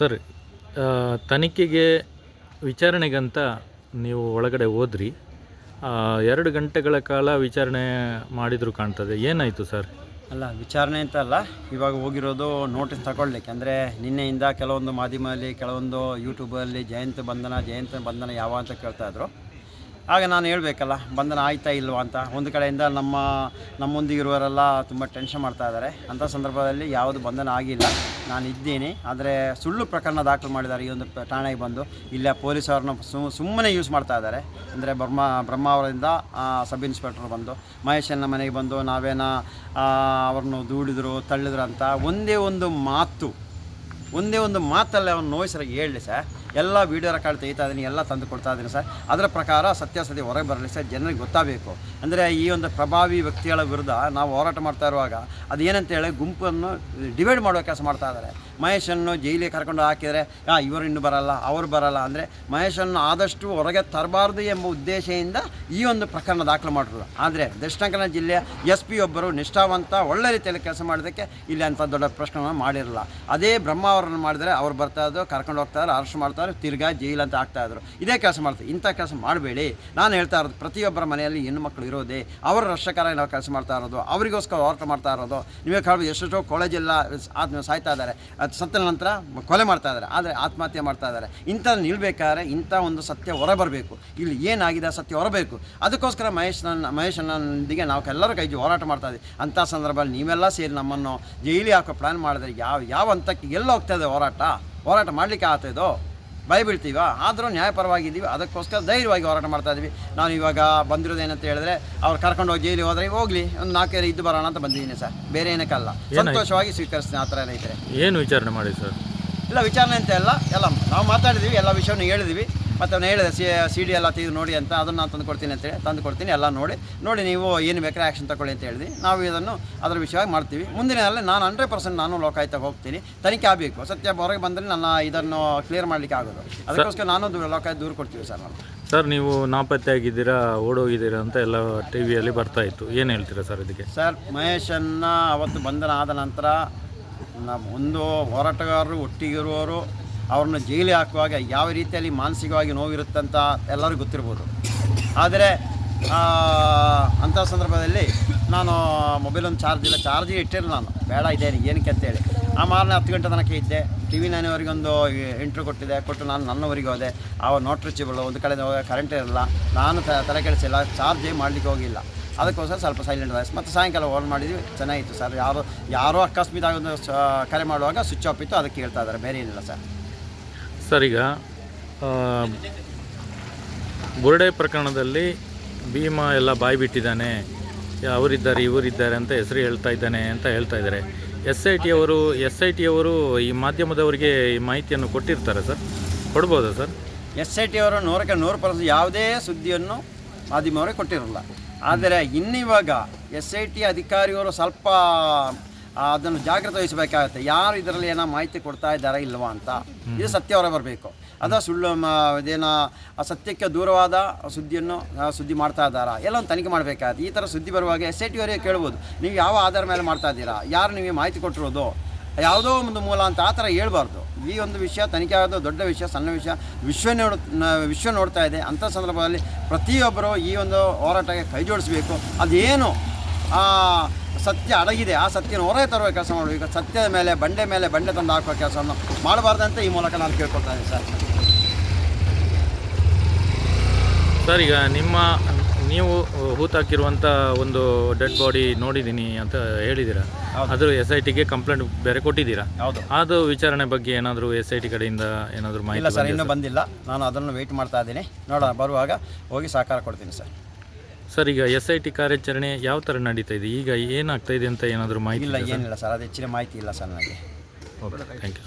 Sir ತನಿಖೆಗೆ ವಿಚಾರಣೆಗಂತ ನೀವು ಒಳಗಡೆ ಹೋದ್ರಿ. ಎರಡು ಗಂಟೆಗಳ ಕಾಲ ವಿಚಾರಣೆ ಮಾಡಿದ್ರು ಕಾಣ್ತದೆ. ಏನಾಯಿತು ಸರ್? ಅಲ್ಲ, ವಿಚಾರಣೆ ಅಂತ ಅಲ್ಲ, ಇವಾಗ ಹೋಗಿರೋದು ನೋಟಿಸ್ ತಗೊಳ್ಲಿಕ್ಕೆ. ಅಂದರೆ ನಿನ್ನೆಯಿಂದ ಕೆಲವೊಂದು ಮಾಧ್ಯಮದಲ್ಲಿ, ಕೆಲವೊಂದು ಯೂಟ್ಯೂಬಲ್ಲಿ ಜಯಂತ ಬಂಧನ ಜಯಂತ ಬಂಧನ ಯಾವ ಅಂತ ಕೇಳ್ತಾ ಇದ್ರು. ಆಗ ನಾನು ಹೇಳಬೇಕಲ್ಲ, ಬಂಧನ ಆಯ್ತಾ ಇಲ್ವಾ ಅಂತ. ಒಂದು ಕಡೆಯಿಂದ ನಮ್ಮ, ನಮ್ಮೊಂದಿಗಿರುವವರೆಲ್ಲ ತುಂಬ ಟೆನ್ಷನ್ ಮಾಡ್ತಾ ಇದ್ದಾರೆ. ಅಂಥ ಸಂದರ್ಭದಲ್ಲಿ ಯಾವುದು ಬಂಧನ ಆಗಿಲ್ಲ. ನಾನು ಇದ್ದೀನಿ. ಆದರೆ ಸುಳ್ಳು ಪ್ರಕರಣ ದಾಖಲು ಮಾಡಿದ್ದಾರೆ ಈ ಒಂದು ಠಾಣೆಗೆ ಬಂದು. ಇಲ್ಲೇ ಪೊಲೀಸವ್ರನ್ನ ಸುಮ್ಮನೆ ಯೂಸ್ ಮಾಡ್ತಾ ಇದ್ದಾರೆ. ಅಂದರೆ ಬ್ರಹ್ಮ ಬ್ರಹ್ಮಾವರದಿಂದ ಅವರಿಂದ ಸಬ್ ಇನ್ಸ್ಪೆಕ್ಟರ್ ಬಂದು ಮಹೇಶನ ಮನೆಗೆ ಬಂದು, ನಾವೇನ ಅವ್ರನ್ನು ದೂಡಿದ್ರು, ತಳ್ಳಿದ್ರು ಅಂತ ಒಂದೇ ಒಂದು ಮಾತು, ಒಂದೇ ಒಂದು ಮಾತಲ್ಲಿ ಅವನು ನೋಯಿಸರಾಗಿ ಹೇಳಲಿ ಸರ್. ಎಲ್ಲ ವೀಡಿಯೋ ರೆಕಾರ್ಡ್ ತೆಗಿತಾ ಇದ್ದೀನಿ ಎಲ್ಲ ತಂದು ಕೊಡ್ತಾ ಇದ್ದೀನಿ ಸರ್. ಅದರ ಪ್ರಕಾರ ಸತ್ಯಾಸತಿ ಹೊರಗೆ ಬರಲಿ ಸರ್, ಜನರಿಗೆ ಗೊತ್ತಾಗಬೇಕು. ಅಂದರೆ ಈ ಒಂದು ಪ್ರಭಾವಿ ವ್ಯಕ್ತಿಗಳ ವಿರುದ್ಧ ನಾವು ಹೋರಾಟ ಮಾಡ್ತಾ ಇರುವಾಗ ಅದು ಏನಂತ ಹೇಳಿ ಗುಂಪನ್ನು ಡಿವೈಡ್ ಮಾಡೋ ಕೆಲಸ ಮಾಡ್ತಾ ಇದ್ದಾರೆ. ಮಹೇಶನ್ನು ಜೈಲಿಗೆ ಕರ್ಕೊಂಡು ಹಾಕಿದರೆ ಆ ಇವರು ಇನ್ನು ಬರಲ್ಲ, ಅವರು ಬರಲ್ಲ ಅಂದರೆ ಮಹೇಶನ್ನು ಆದಷ್ಟು ಹೊರಗೆ ತರಬಾರ್ದು ಎಂಬ ಉದ್ದೇಶದಿಂದ ಈ ಒಂದು ಪ್ರಕರಣ ದಾಖಲು ಮಾಡಿದ್ರು ಆದರೆ ದಕ್ಷಿಣ ಕನ್ನಡ ಜಿಲ್ಲೆಯ ಎಸ್ ಪಿ ಒಬ್ಬರು ನಿಷ್ಠಾವಂತ, ಒಳ್ಳೆ ರೀತಿಯಲ್ಲಿ ಕೆಲಸ ಮಾಡೋದಕ್ಕೆ ಇಲ್ಲಿ ಅಂಥ ದೊಡ್ಡ ಪ್ರಶ್ನೆಗಳನ್ನು ಮಾಡಿರಲ್ಲ. ಅದೇ ಬ್ರಹ್ಮ ಅವರನ್ನು ಮಾಡಿದರೆ ಅವ್ರು ಬರ್ತಾ ಇದ್ದು ಕರ್ಕೊಂಡು ಹೋಗ್ತಾ ಇದ್ರು, ಅರೆಸ್ಟ್ ಮಾಡ್ತಾರೆ ತಿರ್ಗಾ ಜೈಲು ಅಂತ ಆಗ್ತಾ ಇದ್ರು. ಇದೇ ಕೆಲಸ ಮಾಡ್ತಾರೆ. ಇಂಥ ಕೆಲಸ ಮಾಡಬೇಡಿ. ನಾನು ಹೇಳ್ತಾ ಇರೋದು, ಪ್ರತಿಯೊಬ್ಬರ ಮನೆಯಲ್ಲಿ ಹೆಣ್ಣು ಮಕ್ಕಳು ಇರೋದೇ, ಅವರ ರಕ್ಷಕರ ನಾವು ಕೆಲಸ ಮಾಡ್ತಾ ಇರೋದು, ಅವರಿಗೋಸ್ಕರ ಹೋರಾಟ ಮಾಡ್ತಾ ಇರೋದು. ನೀವೇ ಕಾಳು ಎಷ್ಟೆಷ್ಟೋ ಕಾಲೇಜೆಲ್ಲ ಆದ ಸಾಯ್ತಾ ಇದ್ದಾರೆ. ಸತ್ತ ನಂತರ ಕೊಲೆ ಮಾಡ್ತಾ ಇದ್ದಾರೆ. ಆದರೆ ಆತ್ಮಹತ್ಯೆ ಮಾಡ್ತಾ ಇದ್ದಾರೆ. ಇಂಥ ನಿಲ್ಬೇಕಾದ್ರೆ ಇಂಥ ಒಂದು ಸತ್ಯ ಹೊರಬರಬೇಕು. ಇಲ್ಲಿ ಏನಾಗಿದೆ ಸತ್ಯ ಹೊರಬೇಕು. ಅದಕ್ಕೋಸ್ಕರ ಮಹೇಶ್ ನನ್ನ ಮಹೇಶನೊಂದಿಗೆ ನಾವು ಎಲ್ಲರೂ ಕೈ ಹೋರಾಟ ಮಾಡ್ತಾ ಇದ್ದೀವಿ. ಅಂಥ ಸಂದರ್ಭದಲ್ಲಿ ನೀವೆಲ್ಲ ಸೇರಿ ನಮ್ಮನ್ನು ಜೈಲಿ ಹಾಕೋ ಪ್ಲ್ಯಾನ್ ಮಾಡಿದ್ರೆ ಯಾವ ಯಾವ ಹಂತಕ್ಕೆ ಎಲ್ಲ ಹೋಗ್ತಾ ಇದೆ ಹೋರಾಟ? ಹೋರಾಟ ಮಾಡಲಿಕ್ಕೆ ಆಗ್ತಾಯಿದೋ ಭಯ ಬೀಳ್ತೀವ ಆದರೂ ನ್ಯಾಯಪರವಾಗಿದ್ದೀವಿ ಅದಕ್ಕೋಸ್ಕರ ಧೈರ್ಯವಾಗಿ ಹೋರಾಟ ಮಾಡ್ತಾ ಇದ್ದೀವಿ ನಾನು ಇವಾಗ ಬಂದಿರೋದು ಏನಂತ ಹೇಳಿದ್ರೆ ಅವ್ರು ಕರ್ಕೊಂಡು ಹೋಗಿ ಜೈಲಿಗೆ ಹೋದ್ರೆ ಹೋಗಲಿ ಒಂದು ನಾಲ್ಕೈದು ಇದ್ದು ಬರೋಣ ಅಂತ ಬಂದಿದ್ದೀನಿ ಸರ್. ಬೇರೆ ಏನಕ್ಕಲ್ಲ ಸಂತೋಷವಾಗಿ ಸ್ವೀಕರಿಸ್ತೀನಿ ಆ ಥರ ಏನೈತೆ ಏನು ವಿಚಾರಣೆ ಮಾಡಿ ಸರ್? ಇಲ್ಲ ವಿಚಾರಣೆ ಅಂತ ಎಲ್ಲ ಎಲ್ಲ ನಾವು ಮಾತಾಡಿದ್ದೀವಿ ಎಲ್ಲ ವಿಷಯವನ್ನು ಹೇಳಿದ್ವಿ. ಮತ್ತು ಅವ್ನು ಹೇಳಿದೆ ಸಿ ಸಿ ಡಿ ಎಲ್ಲ ತೆಗೆದು ನೋಡಿ ಅಂತ ಅದನ್ನು ನಾನು ತಂದು ಕೊಡ್ತೀನಿ ಅಂತೇಳಿ ತಂದು ಕೊಡ್ತೀನಿ ಎಲ್ಲ ನೋಡಿ. ನೋಡಿ ನೀವು ಏನು ಬೇಕಾದ್ರೆ ಆ್ಯಕ್ಷನ್ ತಗೊಳ್ಳಿ ಅಂತ ಹೇಳಿದ್ವಿ. ನಾವು ಇದನ್ನು ಅದರ ವಿಷಯವಾಗಿ ಮಾಡ್ತೀವಿ. ಮುಂದಿನಲ್ಲಿ ನಾನು ಹಂಡ್ರೆಡ್ ಪರ್ಸೆಂಟ್ ನಾನು ಲೋಕಾಯುಕ್ತ ಹೋಗ್ತೀನಿ. ತನಿಖೆ ಆಗಬೇಕು. ಸತ್ಯ ಹೊರಗೆ ಬಂದರೆ ನನ್ನ ಇದನ್ನು ಕ್ಲಿಯರ್ ಮಾಡಲಿಕ್ಕೆ ಆಗೋದು. ಅದಕ್ಕೋಸ್ಕರ ನಾನು ದೂರ ಲೋಕಾಯುಕ್ತ ದೂರ ಕೊಡ್ತೀವಿ ಸರ್ ನಾನು. ಸರ್ ನೀವು ನಾಪತ್ತೆ ಆಗಿದ್ದೀರಾ ಓಡೋಗಿದ್ದೀರಾ ಅಂತ ಎಲ್ಲ ಟಿ ವಿಯಲ್ಲಿ ಬರ್ತಾ ಇತ್ತು. ಏನು ಹೇಳ್ತೀರಾ ಸರ್ ಇದಕ್ಕೆ? ಸರ್ ಮಹೇಶನ್ನ ಅವತ್ತು ಬಂಧನ ಆದ ನಂತರ ನಮ್ಮ ಒಂದು ಹೋರಾಟಗಾರರು ಒಟ್ಟಿಗಿರುವವರು ಅವ್ರನ್ನ ಜೈಲಿಗೆ ಹಾಕುವಾಗ ಯಾವ ರೀತಿಯಲ್ಲಿ ಮಾನಸಿಕವಾಗಿ ನೋವಿರುತ್ತಂತ ಎಲ್ಲರಿಗೂ ಗೊತ್ತಿರ್ಬೋದು. ಆದರೆ ಅಂಥ ಸಂದರ್ಭದಲ್ಲಿ ನಾನು ಮೊಬೈಲ್ ಒಂದು ಚಾರ್ಜ್ ಇಲ್ಲ. ಚಾರ್ಜಿಗೆ ಇಟ್ಟಿರಲಿಲ್ಲ ನಾನು. ಬೇಡ, ಇದೇನು, ಏನಕ್ಕೆ ಅಂತೇಳಿ. ಆ ಮಾರನೇ ಹತ್ತು ಗಂಟೆ ತನಕ ಇದ್ದೆ. ಟಿ ವಿ ಒಂದು ಇಂಟ್ರ್ಯೂ ಕೊಟ್ಟಿದೆ ಕೊಟ್ಟು ನಾನು ನನ್ನವರಿಗೆ ಹೋದೆ. ಆ ನೋಟ್ ರೀಚಬಲ್ ಒಂದು ಕಡೆ ಕರೆಂಟ್ ಇರಲ್ಲ. ನಾನು ತಲೆ ಕೆಡಿಸಿಲ್ಲ. ಚಾರ್ಜೇ ಮಾಡಲಿಕ್ಕೆ ಹೋಗಿಲ್ಲ. ಅದಕ್ಕೋಸ್ಕರ ಸ್ವಲ್ಪ ಸೈಲೆಂಟ್ ವಾಯ್ಸ್ ಮತ್ತು ಸಾಯಂಕಾಲ ಓನ್ ಮಾಡಿದ್ವಿ. ಚೆನ್ನಾಗಿತ್ತು ಸರ್. ಯಾರು, ಯಾರೋ ಅಕಸ್ಮಿತ ಆಗೊಂದು ಕರೆ ಮಾಡುವಾಗ ಸ್ವಿಚ್ ಆಫ್ ಇತ್ತು. ಅದಕ್ಕೆ ಹೇಳ್ತಾ ಇದ್ದಾರೆ. ಬೇರೆ ಏನಿಲ್ಲ ಸರ್. ಸರ್, ಈಗ ಬುರುಡೆ ಪ್ರಕರಣದಲ್ಲಿ ಭೀಮಾ ಎಲ್ಲ ಬಾಯಿ ಬಿಟ್ಟಿದ್ದಾನೆ ಅವರಿದ್ದಾರೆ, ಇವರಿದ್ದಾರೆ ಅಂತ ಹೆಸರು ಹೇಳ್ತಾ ಇದ್ದಾನೆ ಅಂತ ಹೇಳ್ತಾ ಇದ್ದಾರೆ. ಎಸ್ ಐ ಟಿ ಅವರು, ಎಸ್ ಐ ಟಿಯವರು ಈ ಮಾಧ್ಯಮದವರಿಗೆ ಈ ಮಾಹಿತಿಯನ್ನು ಕೊಟ್ಟಿರ್ತಾರೆ ಸರ್? ಕೊಡ್ಬೋದಾ ಸರ್? ಎಸ್ ಐ ಟಿಯವರು ನೂರಕ್ಕೆ ನೂರು ಪರ್ಸೆಂಟ್ ಯಾವುದೇ ಸುದ್ದಿಯನ್ನು ಮಾಧ್ಯಮವರೇ ಕೊಟ್ಟಿರಲ್ಲ. ಆದರೆ, ಇನ್ನಿವಾಗ ಎಸ್ ಐ ಟಿ ಅಧಿಕಾರಿಯವರು ಸ್ವಲ್ಪ ಅದನ್ನು ಜಾಗ್ರತೆ ವಹಿಸಬೇಕಾಗತ್ತೆ. ಯಾರು ಇದರಲ್ಲಿ ಏನೋ ಮಾಹಿತಿ ಕೊಡ್ತಾ ಇದ್ದಾರಾ ಇಲ್ವಾ ಅಂತ. ಇದು ಸತ್ಯ ಹೊರ ಬರಬೇಕು. ಅದ ಸುಳ್ಳು ಇದೇನೋ ಸತ್ಯಕ್ಕೆ ದೂರವಾದ ಸುದ್ದಿಯನ್ನು ಸುದ್ದಿ ಮಾಡ್ತಾ ಇದ್ದಾರಾ? ಎಲ್ಲ ಒಂದು ತನಿಖೆ ಮಾಡಬೇಕಾಗುತ್ತೆ. ಈ ಥರ ಸುದ್ದಿ ಬರುವಾಗ ಎಸ್ ಐ ಟಿ ಅವರಿಗೆ ಕೇಳ್ಬೋದು ನೀವು ಯಾವ ಆಧಾರ ಮೇಲೆ ಮಾಡ್ತಾ ಇದ್ದೀರಾ? ಯಾರು ನಿಮಗೆ ಮಾಹಿತಿ ಕೊಟ್ಟಿರೋದು? ಯಾವುದೋ ಒಂದು ಮೂಲ ಅಂತ ಆ ಥರ ಹೇಳ್ಬಾರ್ದು. ಈ ಒಂದು ವಿಷಯ ತನಿಖೆ ಆಗೋದು ದೊಡ್ಡ ವಿಷಯ ಸಣ್ಣ ವಿಷಯ. ವಿಶ್ವ ನೋಡ್ ವಿಶ್ವ ನೋಡ್ತಾ ಇದೆ. ಅಂಥ ಸಂದರ್ಭದಲ್ಲಿ ಪ್ರತಿಯೊಬ್ಬರು ಈ ಒಂದು ಹೋರಾಟಕ್ಕೆ ಕೈ ಜೋಡಿಸಬೇಕು. ಅದೇನು ಆ ಸತ್ಯ ಅಡಗಿದೆ ಆ ಸತ್ಯನ ಹೊರಗೆ ತರುವ ಕೆಲಸ ಮಾಡಬೇಕು ಸತ್ಯದ ಮೇಲೆ ಬಂಡೆ ಮೇಲೆ ಬಂಡೆ ತಂದು ಹಾಕುವ ಕೆಲಸವನ್ನು ಮಾಡಬಾರ್ದಂತ ಈ ಮೂಲಕ ನಾನು ಕೇಳ್ಕೊಳ್ತಾ ಇದ್ದೀನಿ ಸರ್. ಸರ್ ಈಗ ನಿಮ್ಮ ನೀವು ಹೂತಾಕಿರುವಂಥ ಒಂದು ಡೆಡ್ ಬಾಡಿ ನೋಡಿದ್ದೀನಿ ಅಂತ ಹೇಳಿದ್ದೀರಾ? ಅದ್ರ ಅದು ಎಸ್ ಐ ಟಿಗೆ ಕಂಪ್ಲೇಂಟ್ ಬೇರೆ ಕೊಟ್ಟಿದ್ದೀರಾ? ಹೌದು. ಅದು ವಿಚಾರಣೆ ಬಗ್ಗೆ ಏನಾದರೂ ಎಸ್ ಐ ಟಿ ಕಡೆಯಿಂದ ಏನಾದರೂ ಇಲ್ಲ ಮಾಹಿತಿ ಸರ್ ಇನ್ನೂ ಬಂದಿಲ್ಲ. ನಾನು ಅದನ್ನು ವೆಯ್ಟ್ ಮಾಡ್ತಾ ಇದ್ದೀನಿ. ನೋಡೋಣ ಬರುವಾಗ ಹೋಗಿ ಸಹಕಾರ ಕೊಡ್ತೀನಿ ಸರ್. ಸರ್ ಈಗ ಎಸ್ ಐ ಟಿ ಕಾರ್ಯಾಚರಣೆ ಯಾವ ಥರ ನಡೀತಾ ಇದೆ? ಈಗ ಏನಾಗ್ತಾ ಇದೆ ಅಂತ ಏನಾದರೂ ಮಾಹಿತಿ ಇಲ್ಲ ಏನಿಲ್ಲ ಸರ್ ಅದು ಹೆಚ್ಚಿನ ಮಾಹಿತಿ ಇಲ್ಲ ಸರ್ ನನಗೆ. Okay thank you